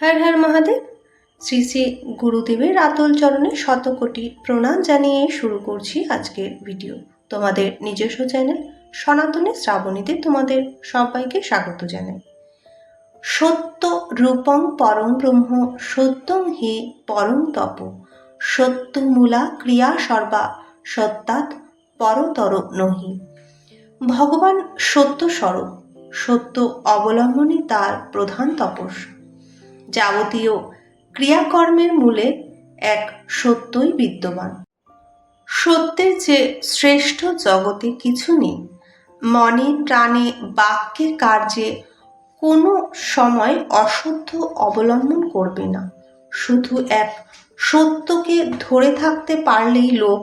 হর হর মহাদেব। শ্রী শ্রী গুরুদেবের আতল চরণে শতকোটি প্রণাম জানিয়ে শুরু করছি আজকের ভিডিও। তোমাদের নিজস্ব চ্যানেল সনাতনী শ্রাবণীতে তোমাদের সবাইকে স্বাগত জানাই। সত্য রূপং পরম ব্রহ্ম, সত্যং হি পরম তপ। সত্য মূলা ক্রিয়া সর্বা, সত্যাৎ পরতর নহি। ভগবান সত্য স্বরূপ, সত্য অবলম্বনই তার প্রধান তপস্যা। যাবতীয় ক্রিয়াকর্মের মূলে এক সত্যই বিদ্যমান। সত্যের যে শ্রেষ্ঠ জগতে কিছু নেই, মনে প্রাণে বাক্যে কার্যে কোনো সময় অসত্য অবলম্বন করবে না। শুধু এক সত্যকে ধরে থাকতে পারলেই লোক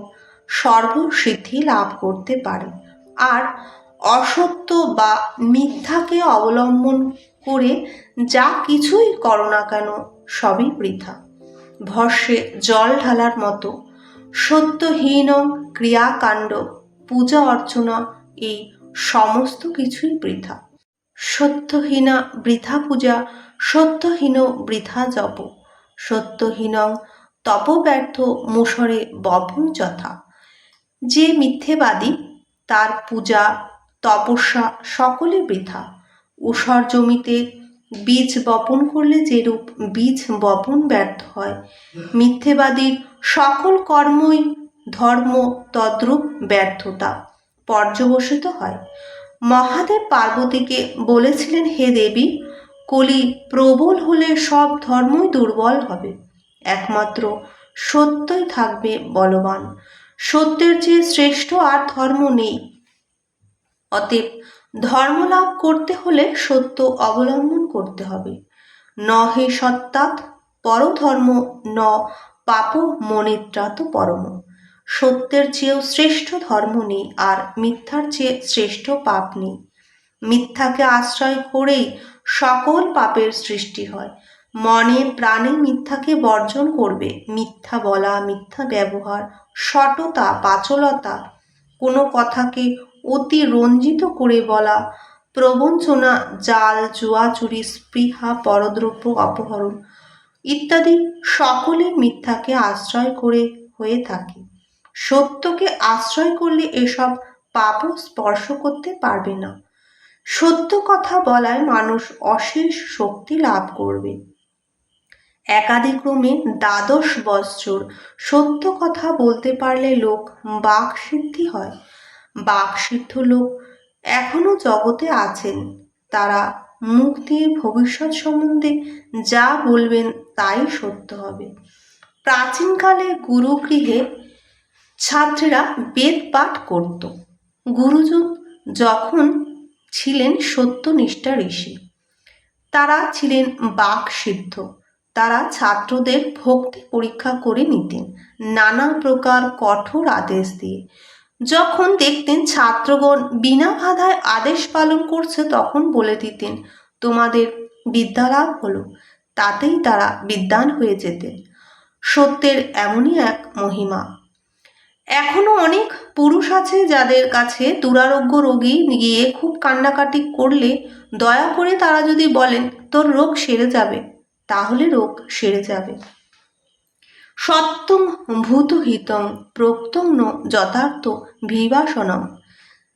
সর্বসিদ্ধি লাভ করতে পারে। আর অসত্য বা মিথ্যাকে অবলম্বন করে যা কিছুই করো না কেন সবই বৃথা। ভর্ষে জল ঢালার মতো সত্যহীন ক্রিয়াকাণ্ড, পূজা অর্চনা এই সমস্ত কিছুই বৃথা। সত্যহীনা বৃথা পূজা, সত্যহীন বৃথা জপ, সত্যহীন তপব্যর্থ মুসরে বপন যথা। যে মিথ্যেবাদী, তার পূজা, তপস্যা সকলে বৃথা। ঊষর জমিতে বীজ বপন করলে যেরূপ বীজ বপন ব্যর্থ হয়। মিথ্যেবাদীর সকল কর্মই ধর্ম তদ্রূপ ব্যর্থতা পর্যবসিত হয়। মহাদেব পার্বতীকে বলেছিলেন, হে দেবী, কলি প্রবল হলে সব ধর্মই দুর্বল হবে। একমাত্র সত্যই থাকবে বলবান। সত্যের চেয়ে শ্রেষ্ঠ আর ধর্ম নেই। অতএব ধর্মলাভ করতে হলে সত্য অবলম্বন করতে হবে। ন হে সত্যাৎ পরধর্ম ন পাপ মনিত্রাত পরম। সত্যের চেয়েও শ্রেষ্ঠ ধর্ম নেই, আর মিথ্যার চেয়ে শ্রেষ্ঠ পাপ নেই। মিথ্যাকে আশ্রয় করেই সকল পাপের সৃষ্টি হয়। মনে প্রাণে মিথ্যাকে বর্জন করবে। মিথ্যা বলা, মিথ্যা ব্যবহার সটতা পাচলতা, কোনো কথাকে অতি রঞ্জিত করে বলা, প্রবঞ্চনা, জাল, জুয়া, চুরি, স্পৃহা, পরদ্রব্য, অপহরণ ইত্যাদি সকলে মিথ্যাকে আশ্রয় করে হয়ে থাকে। সত্যকে আশ্রয় করলে এসব পাপও স্পর্শ করতে পারবে না। সত্য কথা বলায় মানুষ অশেষ শক্তি লাভ করবে। একাদিক্রমে দ্বাদশ বৎসর সত্য কথা বলতে পারলে লোক বাক সিদ্ধি হয়। বাকসিদ্ধ লোক এখনও জগতে আছেন। তারা মুখ দিয়ে ভবিষ্যৎ সম্বন্ধে যা বলবেন তাই সত্য হবে। প্রাচীনকালে গুরুগৃহে ছাত্রীরা বেদ পাঠ করত। গুরুজন যখন ছিলেন সত্যনিষ্ঠা ঋষি, তারা ছিলেন বাক সিদ্ধ তারা ছাত্রদের ভক্তি পরীক্ষা করে নিতেন নানা প্রকার কঠোর আদেশ দিয়ে। যখন দেখতেন ছাত্রগণ বিনা বাধায় আদেশ পালন করছে তখন বলে দিতেন, তোমাদের বিদ্যালাভ হলো, তাতেই তারা বিদ্যান হয়ে যেতেন। সত্যের এমনই এক মহিমা। এখনও অনেক পুরুষ আছে যাদের কাছে দুরারোগ্য রোগী গিয়ে খুব কান্নাকাটি করলে দয়া করে তারা যদি বলেন, তোর রোগ সেরে যাবে, তাহলে রোগ সেরে যাবে। সত্যং ভূতহিতং প্রক্তং যথার্থ ভিবাসনম।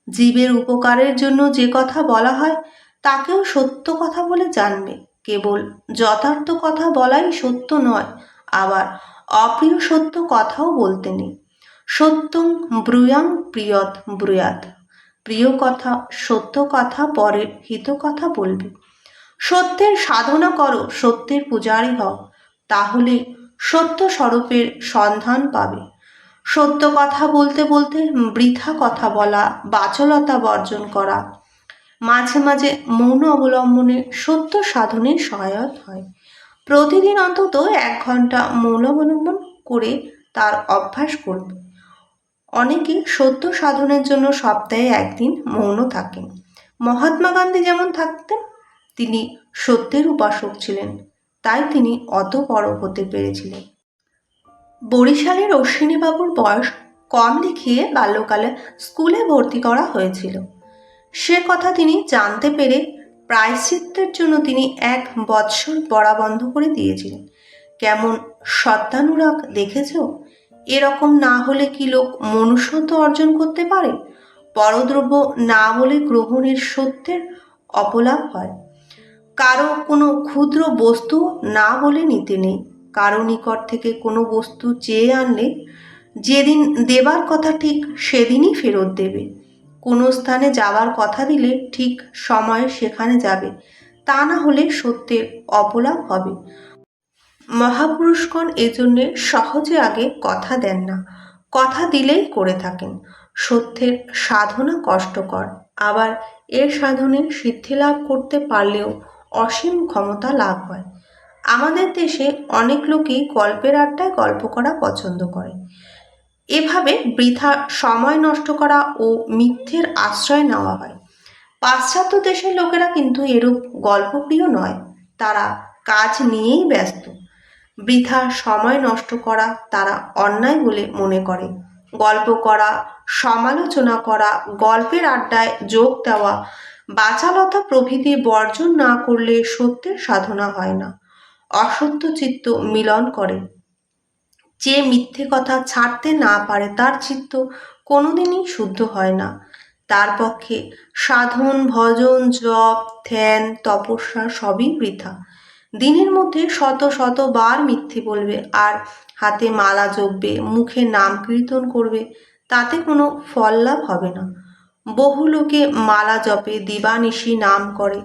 জীবের উপকারের জন্য যে কথা বলা হয়, তাকেও সত্য কথা বলে জানবে। কেবল যথার্থ কথা বলাই সত্য নয়, আবার অপ্রিয় সত্য কথাও বলতে নেই। সত্যং ব্রুয়াং প্রিয়ত ব্রুয়াত। প্রিয় কথা, সত্য কথা পরের হিত কথা বলবে। সত্যের সাধনা করো, সত্যের পূজারী হও। তাহলে সত্য স্বরূপের সন্ধান পাবে। সত্য কথা বলতে বলতে বৃথা কথা বলা, বাচলতা বর্জন করা। মাঝে মাঝে মৌন অবলম্বনে সত্য সাধনে সহায়ক হয়। প্রতিদিন অন্তত এক ঘণ্টা মৌন অবলম্বন করে তার অভ্যাস করবে। অনেকে সত্য সাধনের জন্য সপ্তাহে একদিন মৌন থাকেন। মহাত্মা গান্ধী যেমন থাকতেন, তিনি সত্যের উপাসক ছিলেন। তাই তিনি অত বড় হতে পেরেছিলেন। বরিশালের অশ্বিনীবাবুর বয়স কম দেখিয়ে বাল্যকালে স্কুলে ভর্তি করা হয়েছিল। সে কথা তিনি জানতে পেরে প্রায়শ্চিত্তের জন্য তিনি এক বৎসর পড়া বন্ধ করে দিয়েছিলেন। কেমন সত্যানুরাগ দেখেছ? এরকম না হলে কি লোক মনুষ্যত্ব অর্জন করতে পারে? পরদ্রব্য না বলে গ্রহণের সত্যের অপলাপ হয়। কারও কোনো ক্ষুদ্র বস্তু না বলে নিতে নেই। কারও নিকট থেকে কোনো বস্তু চেয়ে আনলে যেদিন দেবার কথা ঠিক সেদিনই ফেরত দেবে। কোনো স্থানে যাওয়ার কথা দিলে ঠিক সময়ে সেখানে যাবে। তা না হলে সত্যের অপলাপ হবে। মহাপুরুষগণ এজন্যে সহজে আগে কথা দেন না। কথা দিলেই করে থাকেন। সত্যের সাধনা কষ্টকর। আবার এর সাধনে সিদ্ধি লাভ করতে পারলেও অসীম ক্ষমতা লাভ হয়। আমাদের দেশে অনেক লোকই গল্পের আড্ডায় গল্প করা পছন্দ করে। এভাবে বৃথা সময় নষ্ট করা ও মিথ্যের আশ্রয় নেওয়া হয়। পাশ্চাত্য দেশের লোকেরা কিন্তু এরূপ গল্পপ্রিয় নয়, তারা কাজ নিয়েই ব্যস্ত। বৃথা সময় নষ্ট করা তারা অন্যায় বলে মনে করে। গল্প করা, সমালোচনা করা, গল্পের আড্ডায় যোগ দেওয়া বাচালতা প্রভৃতি বর্জন না করলে সত্যের সাধনা হয় না। অসত্য চিত্ত মিলন করে। যে মিথ্যে কথা ছাড়তে না পারে তার চিত্ত কোনোদিনই শুদ্ধ হয় না। তার পক্ষে সাধন, ভজন, জপ, ধ্যান, তপস্যা সবই বৃথা। দিনের মধ্যে শত শত বার মিথ্যে বলবে আর হাতে মালা জপবে, মুখে নাম কীর্তন করবে, তাতে কোনো ফল লাভ হবে না। বহু লোকে মালা জপে, দিবানিশি নাম করে।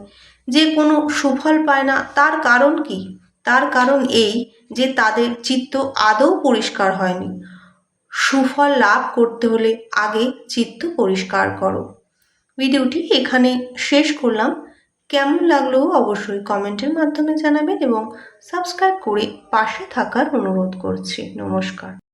যে কোনো সুফল পায় না, তার কারণ কি? তার কারণ এই যে তাদের চিত্ত আদৌ পরিষ্কার হয়নি। সুফল লাভ করতে হলে আগে চিত্ত পরিষ্কার করো। ভিডিওটি এখানে শেষ করলাম। কেমন লাগল অবশ্যই কমেন্টের মাধ্যমে জানাবেন এবং সাবস্ক্রাইব করে পাশে থাকার অনুরোধ করছি। নমস্কার।